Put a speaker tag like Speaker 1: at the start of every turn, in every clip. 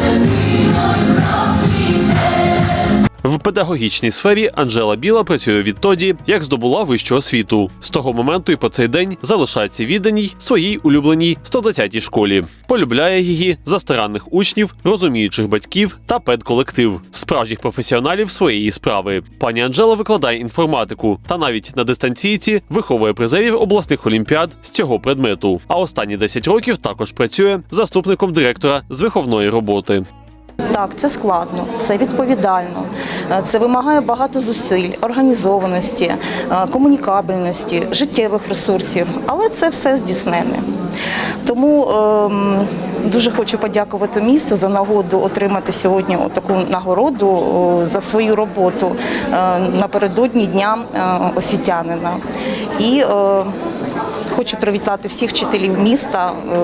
Speaker 1: hallelujah. В педагогічній сфері Анжела Біла працює відтоді, як здобула вищу освіту. З того моменту і по цей день залишається відданій своїй улюбленій 120-й школі. Полюбляє її за старанних учнів, розуміючих батьків та педколектив, справжніх професіоналів своєї справи. Пані Анжела викладає інформатику та навіть на дистанційці виховує призерів обласних олімпіад з цього предмету. А останні 10 років також працює заступником директора з виховної роботи.
Speaker 2: Так, це складно, це відповідально, е, це вимагає багато зусиль, організованості, е, комунікабельності, життєвих ресурсів, але це все здійснене. Тому ем, дуже хочу подякувати місту за нагоду отримати сьогодні таку нагороду о, за свою роботу е, напередодні Дня е, освітянина. І е, хочу привітати всіх вчителів міста, е,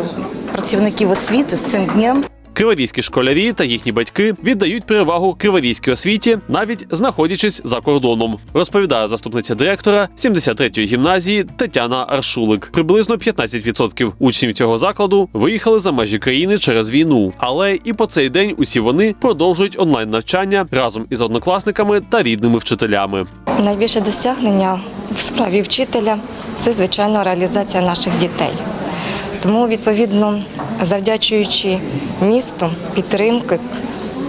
Speaker 2: працівників освіти з цим днем.
Speaker 1: Криворізькі школярі та їхні батьки віддають перевагу криворізькій освіті, навіть знаходячись за кордоном, розповідає заступниця директора 73-ї гімназії Тетяна Аршулик. Приблизно 15% учнів цього закладу виїхали за межі країни через війну, але і по цей день усі вони продовжують онлайн навчання разом із однокласниками та рідними вчителями.
Speaker 3: Найбільше досягнення в справі вчителя це, звичайно, реалізація наших дітей. Тому, відповідно, завдячуючи місту підтримки,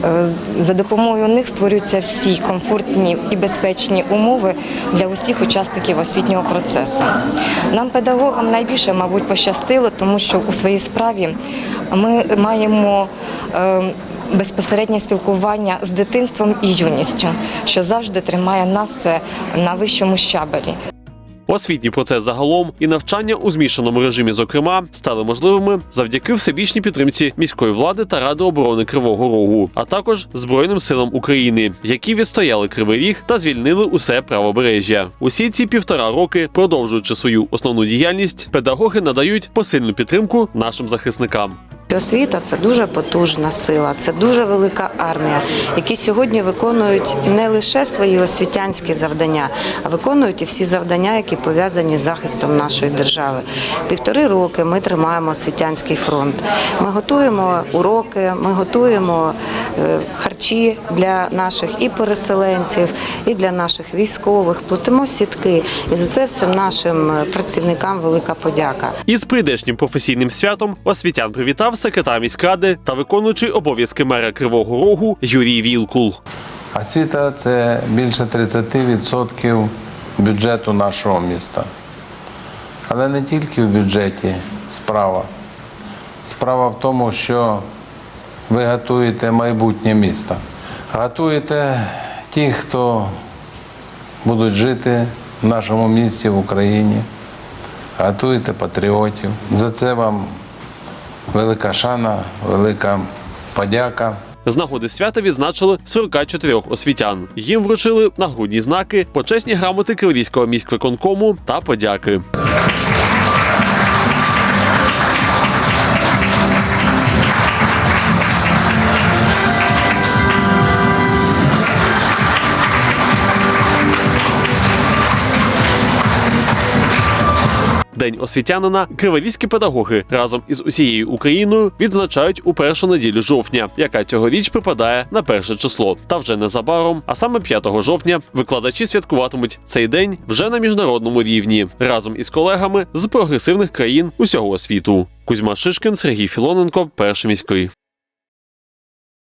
Speaker 3: е, за допомогою них створюються всі комфортні і безпечні умови для усіх учасників освітнього процесу. Нам, педагогам, найбільше, мабуть, пощастило, тому що у своїй справі ми маємо е, безпосереднє спілкування з дитинством і юністю, що завжди тримає нас е, на вищому щабелі.
Speaker 1: Освітній процес загалом і навчання у змішаному режимі, зокрема, стали можливими завдяки всебічній підтримці міської влади та ради оборони Кривого Рогу, а також Збройним силам України, які відстояли Кривий Ріг та звільнили усе правобережжя. Усі ці півтора роки, продовжуючи свою основну діяльність, педагоги надають посильну підтримку нашим захисникам.
Speaker 4: Освіта це дуже потужна сила, це дуже велика армія, які сьогодні виконують не лише свої освітянські завдання, а виконують і всі завдання, які пов'язані з захистом нашої держави. Півтори роки ми тримаємо освітянський фронт. Ми готуємо уроки, ми готуємо е, харчі для наших і переселенців, і для наших військових. Плетемо сітки, і за це всім нашим працівникам велика подяка.
Speaker 1: Із прийдешнім професійним святом освітян привітав секретар міськради та виконуючий обов'язки мера Кривого Рогу Юрій Вілкул.
Speaker 5: Освіта це більше 30% бюджету нашого міста. Але не тільки в бюджеті справа. Справа в тому, що ви готуєте майбутнє міста. Готуєте тих, хто будуть жити в нашому місті, в Україні. Готуєте патріотів. За це вам велика шана, велика подяка.
Speaker 1: З нагоди свята відзначили 44 освітян. Їм вручили нагрудні знаки, почесні грамоти Кривійського міськвиконкому та подяки. День освітянина криворізькі педагоги разом із усією Україною відзначають у першу неділю жовтня, яка цьогоріч припадає на перше число. Та вже незабаром, а саме 5 жовтня, викладачі святкуватимуть цей день вже на міжнародному рівні разом із колегами з прогресивних країн усього світу. Кузьма Шишкин, Сергій Філоненко, перший міський.